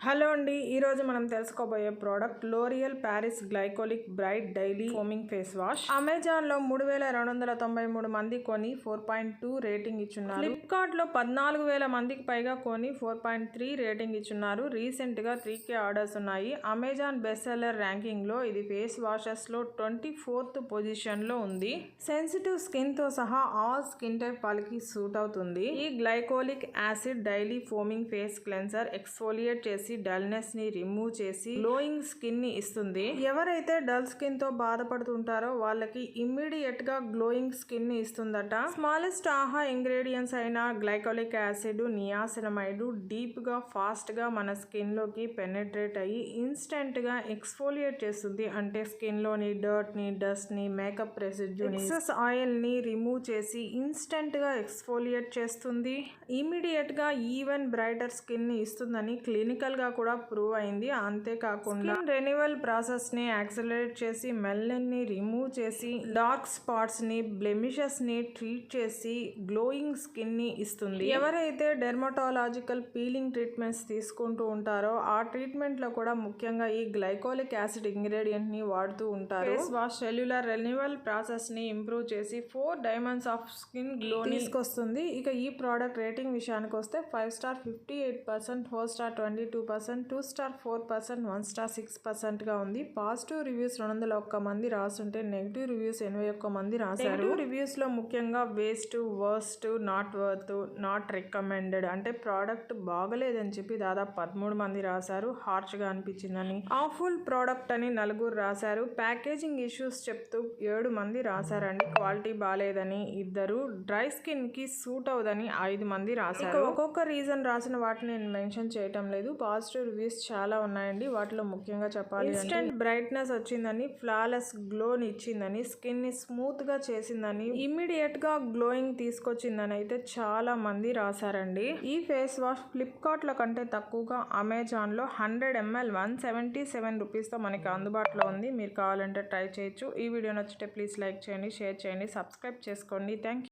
Hello అండి ఈరోజు మనం తెలుసుకోబోయే product L'Oreal Paris glycolic bright daily foaming face wash. అమెజాన్లో మూడు వేల రెండు వందల తొంభై మూడు మంది కొని ఫోర్ పాయింట్ టూ రేటింగ్ ఇచ్చున్నారు. ఫ్లిప్కార్ట్లో పద్నాలుగు వేల మందికి పైగా కొని ఫోర్ పాయింట్ త్రీ రేటింగ్ ఇచ్చున్నారు. రీసెంట్గా త్రీ కే ఆర్డర్స్ ఉన్నాయి. అమెజాన్ బెస్ట్ సెల్లర్ ర్యాంకింగ్లో ఇది ఫేస్ వాషెస్లో ట్వంటీ ఫోర్త్ పొజిషన్లో ఉంది. సెన్సిటివ్ స్కిన్తో సహా ఆల్ స్కిన్ టైప్ వాళ్ళకి సూట్ అవుతుంది. ఈ glycolic acid daily foaming face cleanser exfoliate చేసి డల్నెస్ని రిమూవ్ చేసి గ్లోయింగ్ స్కిన్ని ఇస్తుంది. ఎవరైతే డల్ స్కిన్తో బాధపడుతుంటారో వాళ్ళకి ఇమ్మీడియట్గా గ్లోయింగ్ స్కిన్ని ఇస్తుందట. స్మాలెస్ట్ ఆహా ఇంగ్రీడియంట్స్ అయిన గ్లైకోలిక్ యాసిడ్ నియాసినమైడ్ డీప్గా ఫాస్ట్గా మన స్కిన్లోకి పెనెట్రేట్ అయ్యి ఇన్స్టెంట్గా ఎక్స్ఫోలియేట్ చేస్తుంది. అంటే స్కిన్లోని డర్ట్ని డస్ట్ని మేకప్ రెసిడ్యూ ఎక్సెస్ ఆయిల్ని రిమూవ్ చేసి ఇన్స్టెంట్గా ఎక్స్ఫోలియేట్ చేస్తుంది. ఇమీడియట్గా ఈవెన్ బ్రైటర్ స్కిన్ని ఇస్తుందని క్లినికల్ గా కూడా ప్రూవ్ అయింది. అంతేకాకుండా రెన్యువల్ ప్రాసెస్ని యాక్సలరేట్ చేసి మెల్లన్ని రిమూవ్ చేసి డార్క్ స్పాట్స్ని బ్లెమిషెస్ని ట్రీట్ చేసి గ్లోయింగ్ స్కిన్ని ఇస్తుంది. ఎవరైతే డెర్మటాలజికల్ పీలింగ్ ట్రీట్మెంట్స్ తీసుకుంటూ ఉంటారో ఆ ట్రీట్మెంట్లో కూడా ముఖ్యంగా ఈ గ్లైకోలిక్ యాసిడ్ ఇంగ్రీడియంట్ని వాడుతూ ఉంటారు. ఫేస్ వాష్ సెల్యులర్ రెన్యువల్ ప్రాసెస్ని ఇంప్రూవ్ చేసి four diamonds of skin glow తీసుకొస్తుంది. ఇక ఈ ప్రోడక్ట్ రేటింగ్ విషయానికి వస్తే five star fifty eight percent four star twenty two percent two star four percent one star six పర్సెంట్గా ఉంది. పాజిటివ్ రివ్యూస్ రెండు వందల ఒక్క మంది రాసుంటే నెగిటివ్ రివ్యూస్ ఎనభై ఒక్క మంది రాశారు. రివ్యూస్లో ముఖ్యంగా waste worst not worth not recommended అంటే ప్రోడక్ట్ బాగలేదని చెప్పి దాదాపు పదమూడు మంది రాశారు. హార్ష్గా అనిపించిందని ఆఫుల్ ప్రోడక్ట్ అని నలుగురు రాశారు. ప్యాకేజింగ్ ఇష్యూస్ చెప్తూ ఏడు మంది రాశారండి. క్వాలిటీ బాగాలేదని ఇద్దరు. డ్రై స్కిన్కి సూట్ అవుదని ఐదు మంది రాశారు. ఒక్కొక్క రీజన్ రాసిన వాటిని నేను మెన్షన్ చేయటం లేదు. పాజిటివ్ రివ్యూస్ చాలా ఉన్నాయండి. వాటిలో ముఖ్యంగా చెప్పాలి ఇన్స్టెంట్ బ్రైట్నెస్ వచ్చిందని ఫ్లాలెస్ గ్లోని ఇచ్చిందని స్కిన్ని స్మూత్గా చేసిందని ఇమ్మీడియట్గా గ్లోయింగ్ తీసుకొచ్చిందని అయితే చాలా మంది రాశారండి. ఈ ఫేస్ వాష్ ఫ్లిప్కార్ట్ కంటే తక్కువగా అమెజాన్లో hundred ML one seventy seven రూపీస్తో మనకి అందుబాటులో ఉంది. మీరు కావాలంటే ట్రై చేయొచ్చు. ఈ వీడియో నచ్చితే ప్లీజ్ లైక్ చేయండి షేర్ చేయండి సబ్స్క్రైబ్ చేసుకోండి. థ్యాంక్